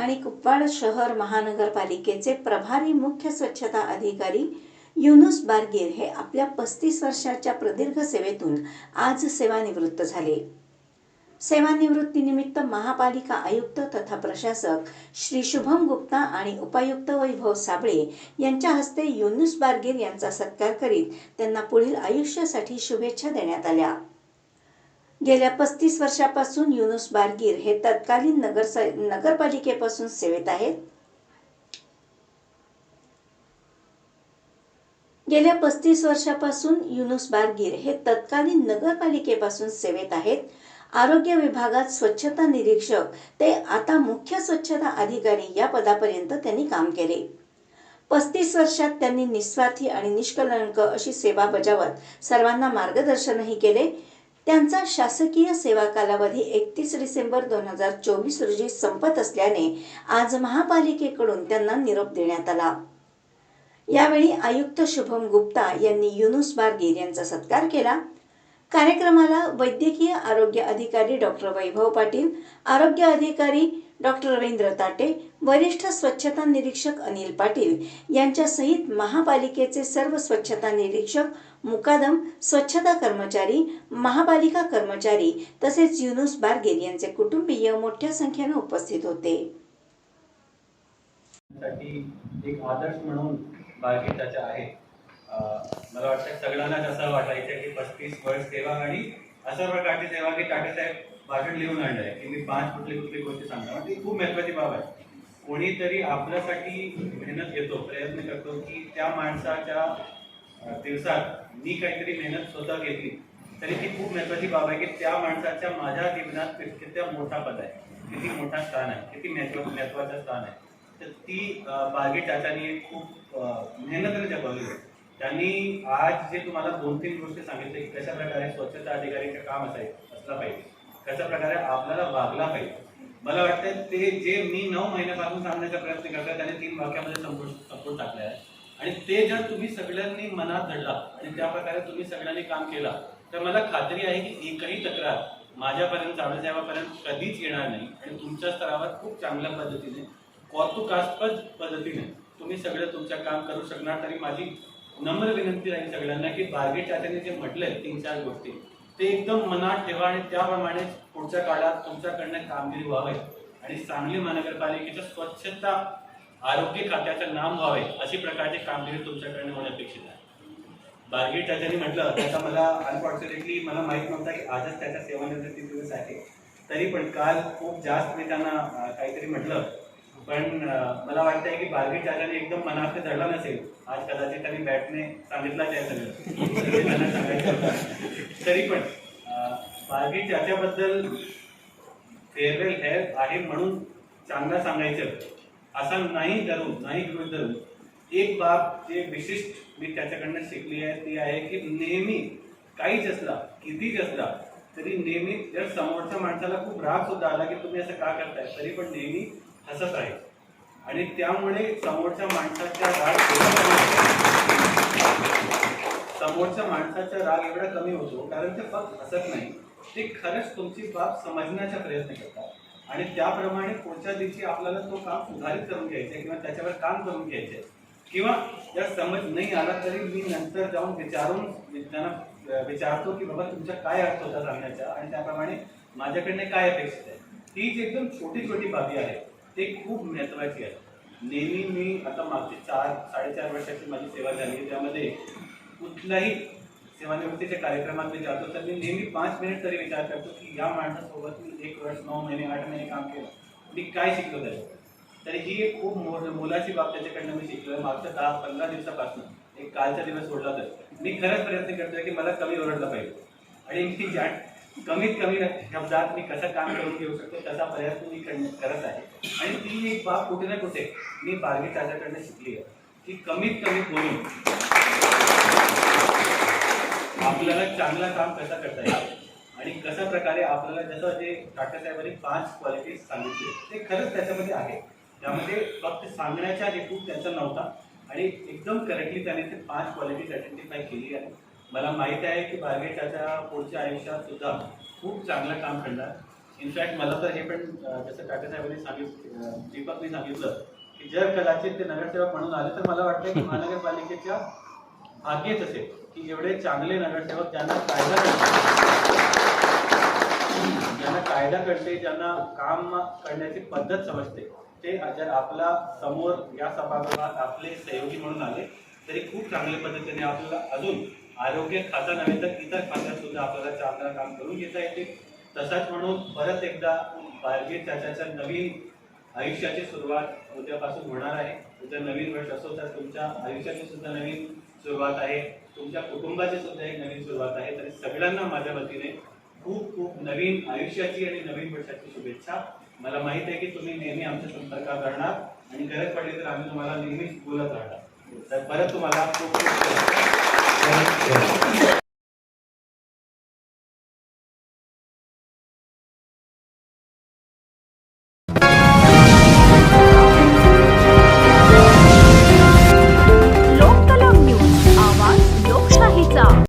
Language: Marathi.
आणि कुपवाड शहर महानगरपालिकेचे प्रभारी मुख्य स्वच्छता अधिकारी युनुस बारगीर हे आपल्या पस्तीस वर्षाच्या प्रदीर्घ सेवेतून आज सेवानिवृत्त झाले. सेवानिवृत्तीनिमित्त महापालिका आयुक्त तथा प्रशासक श्री शुभम गुप्ता आणि उपायुक्त वैभव साबळे यांच्या हस्ते युनुस बारगीर यांचा सत्कार करीत त्यांना पुढील आयुष्यासाठी शुभेच्छा देण्यात आल्या. गेल्या पस्तीस वर्षापासून युनुस बारगीर हे तत्कालीन नगर नगरपालिकेपासून सेवेत आहेत. गेल्या पस्तीस वर्षापासून युनुस बारगीर हे तत्कालीन नगरपालिकेपासून सेवेत आहेत. आरोग्य विभागात स्वच्छता निरीक्षक ते आता मुख्य स्वच्छता अधिकारी या पदापर्यंत त्यांनी काम केले. पस्तीस वर्षात त्यांनी निस्वार्थी आणि निष्कलंक अशी सेवा बजावत सर्वांना मार्गदर्शनही केले. त्यांचा शासकीय सेवा कालावधी एकतीस डिसेंबर दोन हजार चोवीस रोजी संपत असल्याने आज महापालिकेकडून त्यांना निरोप देण्यात आला. यावेळी आयुक्त शुभम गुप्ता यांनी युनुस बारगीर यांचा सत्कार केला. कार्यक्रमाला वैद्यकीय आरोग्य अधिकारी डॉक्टर वैभव पाटील आरोग्य अधिकारी डॉक्टर रवींद्र ताटे वरिष्ठ स्वच्छता निरीक्षक अनिल पाटील यांच्यासहित महापालिकेचे सर्व स्वच्छता निरीक्षक मुकादम स्वच्छता कर्मचारी महापालिका कर्मचारी तसेच युनुस बारगीर यांचे कुटुंबीय मोठ्या संख्येने उपस्थित होते. एक आदर्श म्हणून बालगीताच्या आहे मला वाटतं सगळ्यांनाच असं वाटायचं की पस्तीस वर्ष सेवा आणि अशा प्रकारची सेवा की टाटेसाहेब भाषण लिहून आणलं आहे की मी पाच कुठली कुठली गोष्टी सांगणार. ती खूप महत्वाची बाब आहे. कोणीतरी आपल्यासाठी मेहनत घेतो प्रयत्न करतो की त्या माणसाच्या दिवसात मी काहीतरी मेहनत स्वतः घेतली तरी ती खूप महत्वाची बाब आहे की त्या माणसाच्या माझ्या जीवनात किती मोठा पद आहे किती मोठा स्थान आहे किती महत्त्व महत्वाचं स्थान आहे. तर ती अं, बागे चाचानी खूप अं, मेहनतीने जगवली आहे. त्यांनी आज जे तुम्हाला दोन तीन गोष्टी सांगितले की कशा प्रकारे स्वच्छता अधिकारीचं काम असायचं असलं पाहिजे. कशा प्रकारे आपल्याला वागला पाहिजे. मला वाटतं ते जे मी नऊ महिन्यापासून सांगण्याचा प्रयत्न करतोय त्याने तीन वाक्यामध्ये संपूर्ण संपूर्ण टाकले आहे आणि ते जर तुम्ही सगळ्यांनी मनात धरला आणि त्या प्रकारे तुम्ही सगळ्यांनी काम केला तर मला खात्री आहे की एकही तक्रार माझ्यापर्यंत सावळसाहेबापर्यंत कधीच येणार नाही. आणि तुमच्या स्तरावर खूप चांगल्या पद्धतीने कौतुकास्पद पद्धतीने तुम्ही सगळं तुमचं काम करू शकणार. तरी माझी नम्र विनंती राहील सगळ्यांना की बार्गेट चाचाने जे म्हटलंय तीन चार गोष्टी. ते एकदम मनात ठेवा आणि त्याप्रमाणे पुढच्या काळात तुमच्याकडनं कामगिरी व्हावे आणि सांगली महानगरपालिकेच्या स्वच्छता आरोग्य खात्याचं नाम व्हावे अशी प्रकारची कामगिरी तुमच्याकडनं होणं अपेक्षित आहे. बार्गेट चाचाने म्हटलं त्याचा मला अनफॉर्च्युनेटली मला माहीत नव्हता की आजच त्याच्या सेवानिवृत्ती दिवस आहे. तरी पण काल खूप जास्त मी त्यांना काहीतरी म्हटलं. पण मला वाटतंय की बारवी चाचाने एकदम मनात धरला नसेल. आज कदाचित त्यांनी बॅटने सांगितलं आहे सगळं. त्यांना सांगायचं तरी पण बारवी चाच्याबद्दल फेअरवेल हेअर आहे म्हणून चांगलं सांगायचं. असं नाही धरून नाही गृहित धरून. एक बाब जे विशिष्ट मी त्याच्याकडनं शिकली आहे ती आहे की नेहमी काहीच असला कितीच असला तरी नेहमी जर समोरच्या माणसाला खूप राग सुद्धा आला की तुम्ही असं का करताय तरी पण नेहमी हसत आहे. आणि त्यामुळे समोरच्या माणसाच्या राग समोरच्या माणसाचा राग एवढा कमी होतो कारण ते फक्त हसत नाही. ते खरंच तुमची बाब समजण्याचा प्रयत्न करतात. आणि त्याप्रमाणे पुढच्या दिवशी आपल्याला तो काम सुधारित करून घ्यायचा किंवा त्याच्यावर काम करून घ्यायचे किंवा जर समज नाही आला तरी मी नंतर जाऊन विचारून त्यांना विचारतो की बाबा तुमचा काय अर्थ होता सांगण्याचा? आणि त्याप्रमाणे माझ्याकडनं काय अपेक्षित आहे? ही जी एकदम छोटी छोटी बाबी आहे. ते खूप महत्वाची आहे. नेहमी मी आता मागचे चार साडेचार वर्षाची माझी सेवा झाली आहे. त्यामध्ये कुठल्याही सेवानिवृत्तीच्या कार्यक्रमात मी जातो तर मी नेहमी पाच मिनिट तरी विचार करतो की या माणसासोबत मी एक वर्ष नऊ महिने आठ महिने काम केलं. मी काय शिकलो त्याच्यात तर ही एक खूप मो मोलाची बाब त्याच्याकडनं मी शिकलो मागच्या दहा पंधरा दिवसापासून एक कालचा दिवस सोडला तर मी खरंच प्रयत्न करतोय की मला कमी ओरडलं पाहिजे. आणि मी ज्या कमीत कमी शब्दात मी कसं काम करून घेऊ शकतो त्याचा प्रयत्न मी करत आहे. आणि ती एक बाब कुठे ना कुठे मी बारवी त्याच्याकडनं शिकली आहे की कमीत कमी बोलून आपल्याला चांगला काम कसं करता येईल? आणि कशा प्रकारे आपल्याला जसं जे टाटा साहेबांनी पाच क्वालिटी सांगितले ते खरंच त्याच्यामध्ये आहे. त्यामध्ये फक्त सांगण्याचा हेतू त्याचा नव्हता आणि एकदम करेक्टली त्याने ते पाच क्वालिटीज आयडेंटिफाय केली आहे मला माहीत आहे की बार्गेटाच्या पुढच्या आयुष्यात सुद्धा खूप चांगलं काम करणार इनफॅक्ट मला तर हे पण जसं टाटा साहेबांनी सांगितलं दीपकनी सांगितलं की जर कदाचित ते नगरसेवक म्हणून आले तर मला वाटतं की महानगरपालिकेच्या भाग्यच असेल की एवढे चांगले नगरसेवक ज्यांना कायदा ज्यांना कायदा कळते ज्यांना काम करण्याची पद्धत समजते ते जर आपला समोर या सभागृहात आपले सहयोगी म्हणून आले तरी खूप चांगल्या पद्धतीने आपल्याला अजून आरोग्य खाता नव्हे तर इतर खात्यात सुद्धा आपल्याला चांगलं काम करून घेता येते. तसाच म्हणून परत एकदा बारगीर चाचाच्या नवीन आयुष्याची सुरुवात उद्यापासून होणार आहे. उद्या नवीन वर्ष असो तर तुमच्या आयुष्याची सुद्धा नवीन सुरुवात आहे. तुमच्या कुटुंबाची सुद्धा एक नवीन सुरुवात आहे. तरी सगळ्यांना माझ्या वतीने खूप खूप नवीन आयुष्याची आणि नवीन वर्षाची शुभेच्छा. मला माहीत आहे की तुम्ही नेहमी आमच्या संपर्कात राहणार आणि गरज पडली तर आम्ही तुम्हाला नेहमीच बोलत राहणार. तर परत तुम्हाला खूप खूप